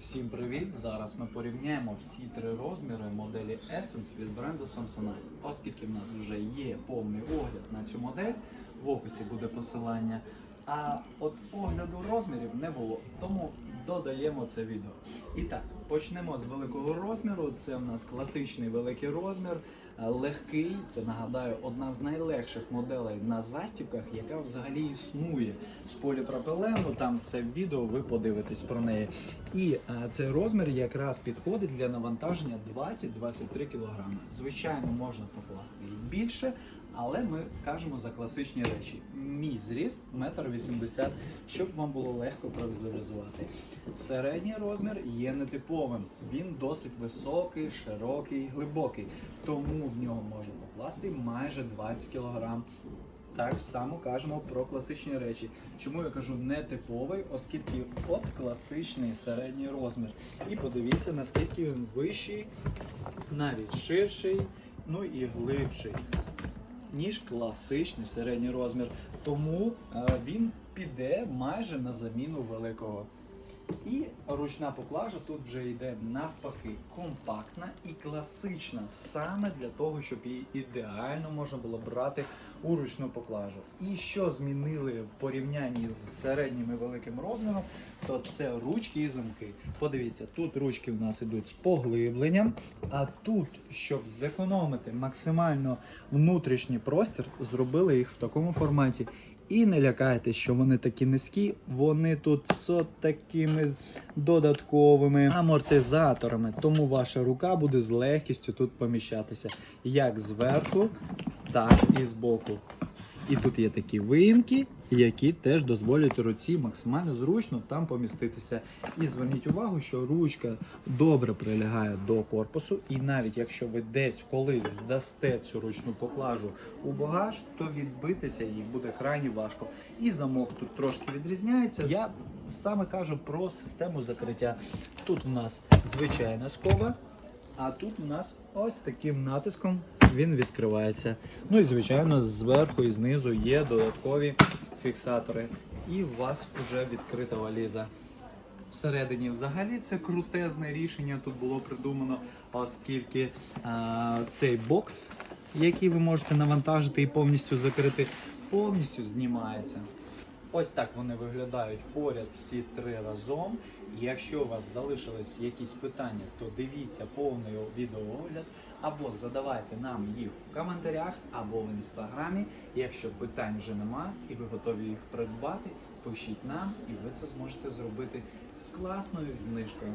Всім привіт! Зараз ми порівняємо всі три розміри моделі Essence від бренду Samsonite. Оскільки в нас вже є повний огляд на цю модель, в описі буде посилання. А от огляду розмірів не було, тому додаємо це відео. І так, почнемо з великого розміру. Це в нас класичний великий розмір, е, легкий. Це нагадаю, одна з найлегших моделей на застібках, яка взагалі існує з поліпропилену. Там все відео, ви подивитесь про неї. І е, цей розмір якраз підходить для навантаження 20-23 кг. Звичайно, можна покласти і більше, але ми кажемо за класичні речі. Мій зріст 1,80 м, щоб вам було легко провізуалізувати. Середній розмір є нетиповим. Він досить високий, широкий, глибокий, тому в нього можна покласти майже 20 кг. Так само кажемо про класичні речі. Чому я кажу нетиповий, оскільки от класичний середній розмір. І подивіться, наскільки він вищий, навіть ширший, ну і глибший, ніж класичний середній розмір. Тому е, він піде майже на заміну великого. І ручна поклажа тут вже йде навпаки компактна і класична, саме для того, щоб її ідеально можна було брати у ручну поклажу. І що змінили в порівнянні з середнім і великим розміром, то це ручки і замки. Подивіться, тут ручки в нас йдуть з поглибленням, а тут, щоб зекономити максимально внутрішній простір, зробили їх в такому форматі. І не лякайтесь, що вони такі низькі, вони тут з такими додатковими амортизаторами. Тому ваша рука буде з легкістю тут поміщатися як зверху, так і збоку. І тут є такі виїмки, які теж дозволять руці максимально зручно там поміститися. І зверніть увагу, що ручка добре прилягає до корпусу, і навіть якщо ви десь колись здасте цю ручну поклажу у багаж, то відбитися їй буде крайні важко. І замок тут трошки відрізняється. Я саме кажу про систему закриття. Тут у нас звичайна скова, а тут у нас ось таким натиском він відкривається. Ну і звичайно, зверху і знизу є додаткові фіксатори. І у вас вже відкрита валіза. Всередині взагалі це крутезне рішення тут було придумано, оскільки а, цей бокс, який ви можете навантажити і повністю закрити, повністю знімається. Ось так вони виглядають поряд всі три разом. І якщо у вас залишились якісь питання, то дивіться повний відеоогляд або задавайте нам їх в коментарях, або в інстаграмі. Якщо питань вже нема і ви готові їх придбати, пишіть нам, і ви це зможете зробити з класною знижкою.